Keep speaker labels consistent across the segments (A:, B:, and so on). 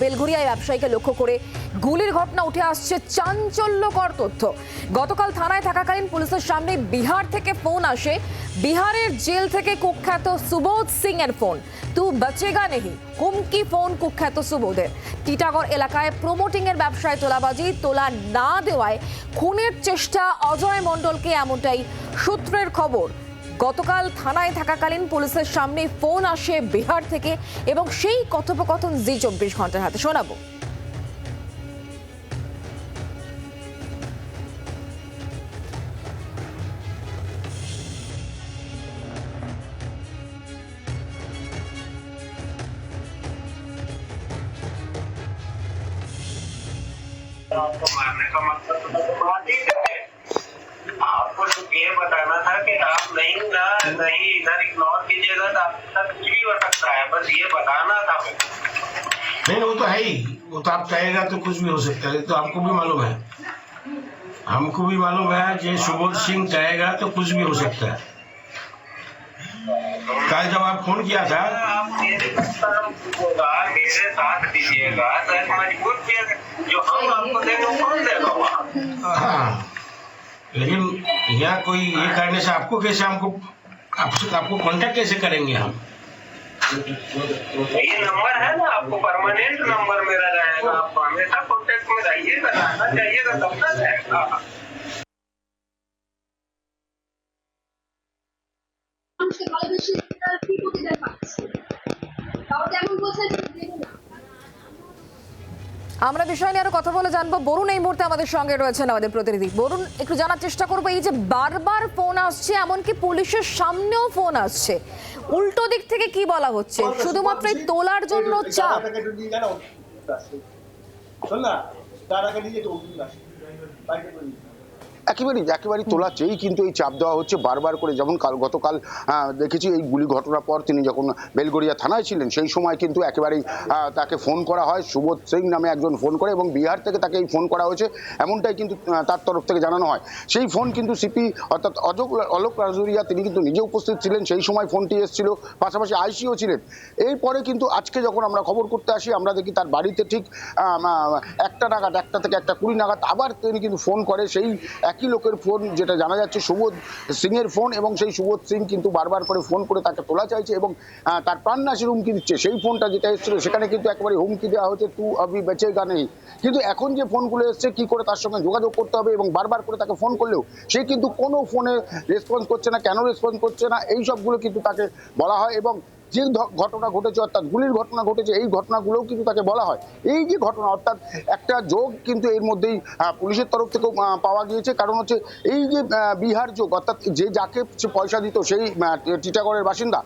A: বেলঘরিয়ায় ব্যবসায়ীকে লক্ষ্য করে গুলির ঘটনা উঠে আসছে চাঞ্চল্যকর তথ্য। গতকাল থানায় থাকাকালীন পুলিশের সামনে বিহার থেকে ফোন আসে। বিহারের জেল থেকে কুখ্যাত সুবোধ সিং এর ফোন। তু বচেগা নেহি, হুমকি ফোন কুখ্যাত সুবোধের। টিটাগড় এলাকায় প্রমোটিং এর ব্যবসায় তোলাবাজি, তোলা না দেওয়ায় খুনের চেষ্টা অজয় মণ্ডলকে এমনটাই সূত্রের খবর। গতকাল থানায় থাকাকালীন পুলিশের সামনে ফোন আসে বিহার থেকে এবং সেই কথোপকথন জি চব্বিশ ঘন্টার হাতে শোনাবো
B: आपको मारने का मतलब तो बात ही है आपको सिर्फ़ ये बताना था कि आप नहीं ना नहीं इधर इग्नोर कीजिएगा तो आपके साथ कुछ भी हो सकता है बस ये बताना था को।
C: नहीं वो तो है ही। वो तो आप चाहेगा तो कुछ भी हो सकता है तो आपको भी मालूम है। हमको भी मालूम है कि सुबोध सिंह चाहेगा तो कुछ भी हो सकता है। कल जब आप फ़ोन किया था।
B: आप मेरे साथ मेरे साथ दीजिएगा तो जो हम आपको देंगे कौन देगा वहाँ?
C: हाँ। लेकिन यहाँ कोई ये करने से आपको कैसे हमको आपसे आपको कांटेक्ट कैसे करेंगे हम?
B: ये नंबर है ना आपको परमानेंट नंबर मेरा रहेगा आप हमेशा कांटेक्ट में रहिएगा रहना चाहिएगा तब ना
D: जाएगा I'm going to go to the hospital.
A: আমরা বিষয় নিয়ে আরও কথা বলে জানব। বরুণ এই মুহূর্তে আমাদের সঙ্গে রয়েছেন আমাদের প্রতিনিধি। বরুণ, একটু জানার চেষ্টা করব, এই যে বারবার ফোন আসছে, এমনকি পুলিশের সামনেও ফোন আসছে। উল্টো দিক থেকে কি বলা হচ্ছে? শুধুমাত্র এই তোলার জন্য চাপ।
E: তার আগে দিয়ে
F: একেবারেই একেবারেই তোলা চেয়েই কিন্তু এই চাপ দেওয়া হচ্ছে বারবার করে। যেমন কাল, গতকাল দেখেছি এই গুলি ঘটনার পর তিনি যখন বেলগড়িয়া থানায় ছিলেন, সেই সময় কিন্তু একেবারেই তাকে ফোন করা হয়। সুবোধ সিং নামে একজন ফোন করে এবং বিহার থেকে তাকে এই ফোন করা হয়েছে। এমনটাই কিন্তু তার তরফ থেকে জানানো হয়। সেই ফোন কিন্তু সিপি, অর্থাৎ অজক অলোক রাজুরিয়া, তিনি কিন্তু নিজে উপস্থিত ছিলেন। সেই সময় ফোনটি এসেছিল, পাশাপাশি আইসিও ছিলেন। এরপরে কিন্তু আজকে যখন আমরা খবর করতে আসি, আমরা দেখি তার বাড়িতে ঠিক একটা নাগাদ, একটা থেকে একটা কুড়ি নাগাদ আবার তিনি কিন্তু ফোন করে। সেই একই লোকের ফোন যেটা জানা যাচ্ছে সুবোধ সিংয়ের ফোন এবং সেই সুবোধ সিং কিন্তু বারবার করে ফোন করে তাকে তোলা চাইছে এবং তার প্রাণনাশের হুমকি দিচ্ছে। সেই ফোনটা যেটা এসেছিল সেখানে কিন্তু একেবারে হুমকি দেওয়া হচ্ছে তু আবি বেঁচে গা নেই। কিন্তু এখন যে ফোনগুলো এসছে, কি করে তার সঙ্গে যোগাযোগ করতে হবে এবং বারবার করে তাকে ফোন করলেও সে কিন্তু কোনো ফোনে রেসপন্স করছে না, কেন রেসপন্স করছে না, এই সবগুলো কিন্তু তাকে বলা হয় এবং যে ঘটনা ঘটেছে অর্থাৎ গুলির ঘটনা ঘটেছে এই ঘটনাগুলোও কিন্তু তাকে বলা হয়। এই যে ঘটনা অর্থাৎ একটা যোগ কিন্তু এর মধ্যেই পুলিশের তরফ থেকেও পাওয়া গিয়েছে। কারণ হচ্ছে এই যে বিহার যোগ অর্থাৎ যে যাকে পয়সা দিত সেই টিটাগড়ের বাসিন্দা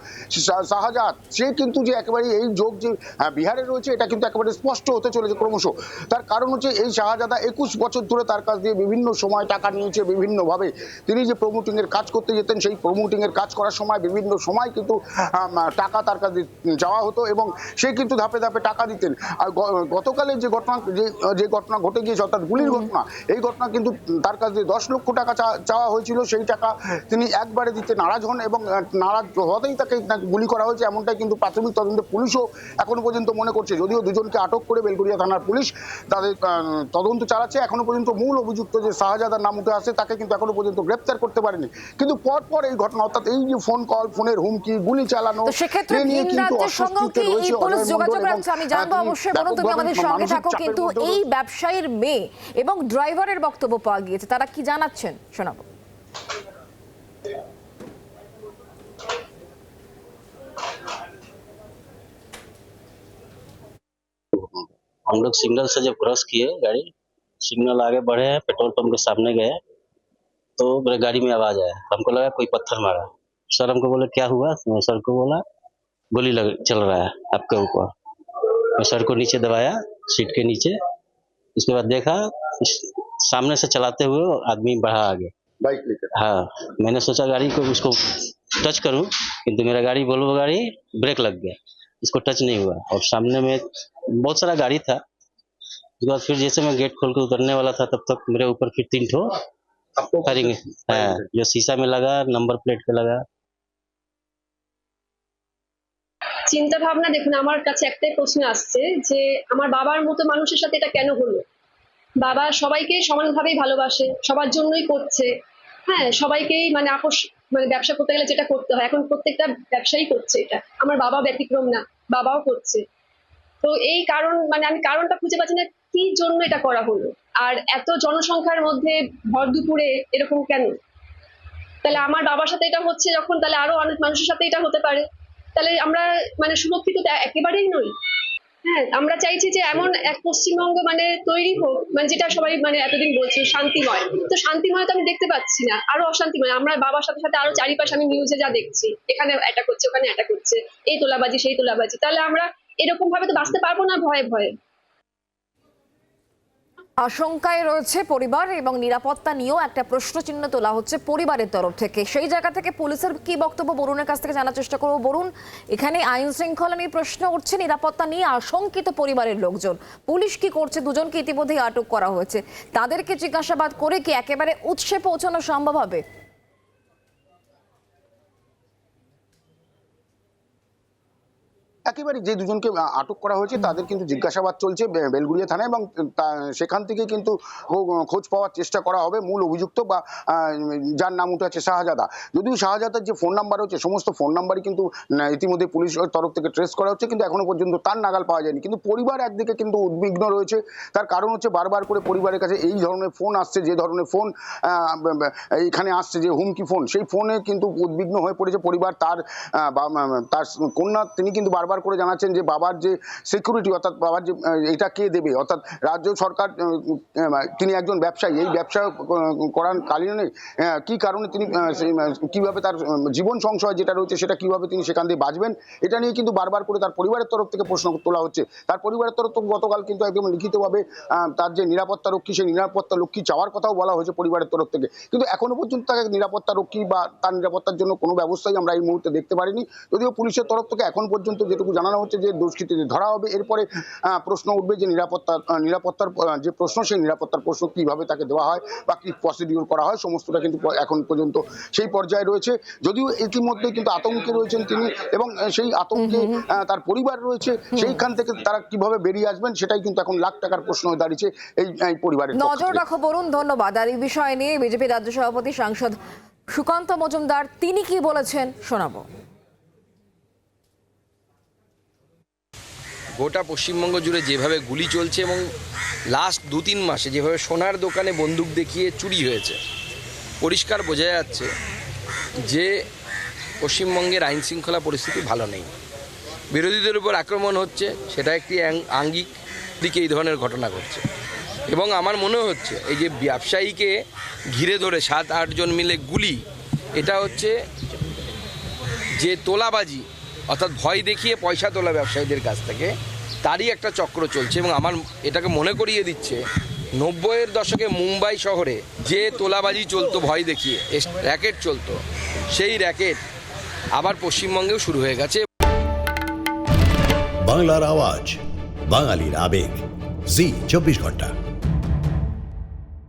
F: শা- শাহজাহান সে কিন্তু যে একেবারে এই যোগ যে বিহারে রয়েছে এটা কিন্তু একেবারে স্পষ্ট হতে চলেছে ক্রমশ। তার কারণ হচ্ছে এই শাহজাদা একুশ বছর ধরে তার কাছ দিয়ে বিভিন্ন সময় টাকা নিয়েছে বিভিন্নভাবে। তিনি যে প্রমোটিং এর কাজ করতে যেতেন সেই প্রমোটিং এর কাজ করার সময় বিভিন্ন সময় কিন্তু আম, টাকা তার কাছে যাওয়া হতো এবং সে কিন্তু ধাপে ধাপে টাকা দিতেন। আর গতকালের যে ঘটনা যে যে ঘটনা ঘটে গিয়েছে অর্থাৎ গুলির ঘটনা এই ঘটনা কিন্তু তার কাছে দশ লক্ষ টাকা চাওয়া হয়েছিল। সেই টাকা তিনি একবারে দিতে নারাজ হন এবং নারাজ হওয়াতেই তাকে গুলি করা হয়েছে। এমনটাই কিন্তু প্রাথমিক তদন্তে পুলিশও এখনও পর্যন্ত মনে করছে। যদিও দুজনকে আটক করে বেলগুড়িয়া থানার পুলিশ তাদের তদন্ত চালাচ্ছে। এখনও পর্যন্ত মূল অভিযুক্ত যে শাহজাদার নাম উঠে আসে তাকে কিন্তু এখনও পর্যন্ত গ্রেপ্তার করতে পারেনি। কিন্তু পর পর এই ঘটনা অর্থাৎ এই যে ফোন কল ফোনের হুমকি গুলি চালানো
A: সেক্ষেত্রে
F: এ নিয়ে
A: ভিন
F: কিন্তু
A: রাজ্যের সঙ্গেও কি
F: অস্বস্তিতে
A: এই
F: রয়েছে
A: পুলিশ
F: অজয়
A: যোগাযোগ
F: মণ্ডল এবং,
A: রাখছে আমি
F: আহ,
A: জানবো
F: তিনি
A: অবশ্যই বলুন তুমি
F: ব্যাপকভাবে
A: আমাদের সঙ্গে
F: মানসিক
A: থাকো
F: চাপের
A: কিন্তু
F: মধ্যে
A: এই
F: রয়েছে।
A: ব্যবসায়ীর মেয়ে এবং ড্রাইভারের বক্তব্য পাওয়া গিয়েছে তারা কি জানাচ্ছেন শোনাবো
G: हम लोग सिग्नल से जब क्रॉस किए गाड़ी सिग्नल आगे बढ़े हैं पेट्रोल पंप के सामने गए तो मेरे गाड़ी में आवाज आया हमको लगा कोई पत्थर मारा सर हमको बोले क्या हुआ मैं सर को बोला गोली लग चल रहा है आपके ऊपर। मैं सर को नीचे दबाया सीट के नीचे। उसके बाद देखा सामने से चलाते हुए आदमी बढ़ा आगे।
F: बाइक लेकर।
G: हाँ मैंने सोचा गाड़ी को उसको टच करूँ किंतु मेरा गाड़ी बोलो गाड़ी ब्रेक लग गया। इसको टच नहीं हुआ। और सामने में बहुत सारा गाड़ी था। उसके बाद फिर जैसे मैं गेट खोल के उतरने वाला था तब तक मेरे ऊपर फिर तीन ठो फायरिंग हाँ जो शीशा में लगा नंबर प्लेट पे लगा।
D: চিন্তা ভাবনা দেখুন, আমার কাছে একটাই প্রশ্ন আসছে যে আমার বাবার মতো মানুষের সাথে এটা কেন হলো? বাবা সবাইকে সমানভাবেই ভালোবাসে, সবার জন্যই করছে। হ্যাঁ সবাইকেই মানে আকর্ষ মানে ব্যবসা করতে গেলে যেটা করতে হয়, এখন প্রত্যেকটা ব্যবসায়ী করছে এটা। আমার বাবা ব্যতিক্রম না, বাবাও করছে। তো এই কারণ মানে আমি কারণটা খুঁজে পাচ্ছি না, কি জন্য এটা করা হলো? আর এত জনসংখ্যার মধ্যে ভর দুপুরে এরকম কেন? তাহলে আমার বাবার সাথে এটা হচ্ছে যখন, তাহলে আরও অনেক মানুষের সাথে এটা হতে পারে। তাহলে আমরা মানে সুরক্ষিত একেবারেই নই। হ্যাঁ আমরা চাইছি যে এমন এক পশ্চিমবঙ্গ মানে তৈরি হোক মানে যেটা সবাই মানে এতদিন বলছে, শান্তিময়। তো শান্তিময় তো আমি দেখতে পাচ্ছি না, আরও অশান্তিময়। আমরা বাবার সাথে সাথে আরও চারিপাশে আমি নিউজে যা দেখছি, এখানে এটা করছে, ওখানে এটা করছে, এই তোলাবাজি, সেই তোলাবাজি। তাহলে আমরা এরকম ভাবে তো বাঁচতে পারব না ভয়ে ভয়ে?
A: আশঙ্কায় রয়েছে পরিবার এবং নিরাপত্তা নিয়েও একটা প্রশ্নচিহ্ন তোলা হচ্ছে পরিবারের তরফ থেকে। সেই জায়গা থেকে পুলিশের কি বক্তব্য বরুণের কাছ থেকে জানার চেষ্টা করব। বরুণ, এখানে আইন শৃঙ্খলা নিয়ে প্রশ্ন উঠছে, নিরাপত্তা নিয়ে আশঙ্কিত পরিবারের লোকজন। পুলিশ কি করছে দুজনকে ইতিমধ্যেই আটক করা হয়েছে। তাদেরকে জিজ্ঞাসাবাদ করে কি একেবারে উৎসে পৌঁছানো সম্ভব হবে?
F: একেবারে যে দুজনকে আটক করা হয়েছে, তাদের কিন্তু জিজ্ঞাসাবাদ চলছে বেলগুড়িয়া থানায় এবং সেখান থেকে কিন্তু খোঁজ পাওয়ার চেষ্টা করা হবে মূল অভিযুক্ত বা যার নাম উঠে আছে শাহজাদা। যদিও শাহজাদার যে ফোন নাম্বার হচ্ছে সমস্ত ফোন নাম্বারই কিন্তু ইতিমধ্যে পুলিশের তরফ থেকে ট্রেস করা হচ্ছে, কিন্তু এখনও পর্যন্ত তার নাগাল পাওয়া যায়নি। কিন্তু পরিবার একদিকে কিন্তু উদ্বিগ্ন রয়েছে, তার কারণ হচ্ছে বারবার করে পরিবারের কাছে এই ধরনের ফোন আসছে, যে ধরনের ফোন এইখানে আসছে, যে হুমকি ফোন সেই ফোনে কিন্তু উদ্বিগ্ন হয়ে পড়েছে পরিবার, তার তার কন্যা, তিনি কিন্তু বারবার করে জানাচ্ছেন যে বাবার যে সিকিউরিটি অর্থাৎ বাবার যে এটা কে দেবে? অর্থাৎ রাজ্য সরকার তিনি একজন ব্যবসায়ী। এই ব্যবসা করার কালীনে কি কারণে তিনি কীভাবে তার জীবন সংশয় যেটা রয়েছে সেটা কীভাবে তিনি সেখান দিয়ে বাঁচবেন, এটা নিয়ে কিন্তু বারবার করে তার পরিবারের তরফ থেকে প্রশ্ন তোলা হচ্ছে। তার পরিবারের তরফ থেকে গতকাল কিন্তু একদম লিখিতভাবে তার যে নিরাপত্তা রক্ষী, সেই নিরাপত্তা রক্ষী চাওয়ার কথাও বলা হয়েছে পরিবারের তরফ থেকে। কিন্তু এখনও পর্যন্ত তাকে নিরাপত্তা রক্ষী বা তার নিরাপত্তার জন্য কোনো ব্যবস্থাই আমরা এই মুহূর্তে দেখতে পারিনি। যদিও পুলিশের তরফ থেকে এখন পর্যন্ত যেটুকু জানানো হচ্ছে যে দুষ্কৃতীদের ধরা হবে। এরপরে প্রশ্ন উঠবে যে নিরাপত্তা নিরাপত্তার যে প্রশ্ন সেই নিরাপত্তার প্রশ্ন কীভাবে তাকে দেওয়া হয় বা কি প্রসিডিউর করা হয় সমস্তটা কিন্তু এখন পর্যন্ত সেই পর্যায়ে রয়েছে। যদিও ইতিমধ্যে কিন্তু আতঙ্কে রয়েছেন তিনি এবং সেই আতঙ্কে তার পরিবার রয়েছে। সেইখান থেকে তারা কীভাবে বেরিয়ে আসবেন সেটাই কিন্তু এখন লাখ টাকার প্রশ্ন হয়ে দাঁড়িয়েছে এই এই পরিবারের
A: নজর রাখো বরুণ ধন্যবাদ। আর এই বিষয় নিয়ে বিজেপি রাজ্য সভাপতি সাংসদ সুকান্ত মজুমদার তিনি কি বলেছেন শোনাবো।
H: গোটা পশ্চিমবঙ্গ জুড়ে যেভাবে গুলি চলছে এবং লাস্ট দু তিন মাসে যেভাবে সোনার দোকানে বন্দুক দেখিয়ে চুরি হয়েছে, পরিষ্কার বোঝা যাচ্ছে যে পশ্চিমবঙ্গের আইন শৃঙ্খলা পরিস্থিতি ভালো নেই। বিরোধীদের উপর আক্রমণ হচ্ছে, সেটা একটি আঙ্গিক দিকে এই ধরনের ঘটনা ঘটছে। এবং আমার মনে হচ্ছে এই যে ব্যবসায়ীকে ঘিরে ধরে সাত আটজন মিলে গুলি, এটা হচ্ছে যে তোলাবাজি, অর্থাৎ ভয় দেখিয়ে পয়সা তোলা ব্যবসায়ীদের কাছ থেকে তারই একটা চক্র চলছে এবং আমার এটাকে মনে করিয়ে দিচ্ছে, নব্বইয়ের দশকে মুম্বাই শহরে যে তোলাবাজি চলতো, ভয় দেখিয়ে র্যাকেট চলতো, সেই র্যাকেট আবার পশ্চিমবঙ্গেও শুরু হয়ে গেছে।
I: বাংলার আওয়াজ, বাঙালির আবেগ, জি, চব্বিশ ঘণ্টা।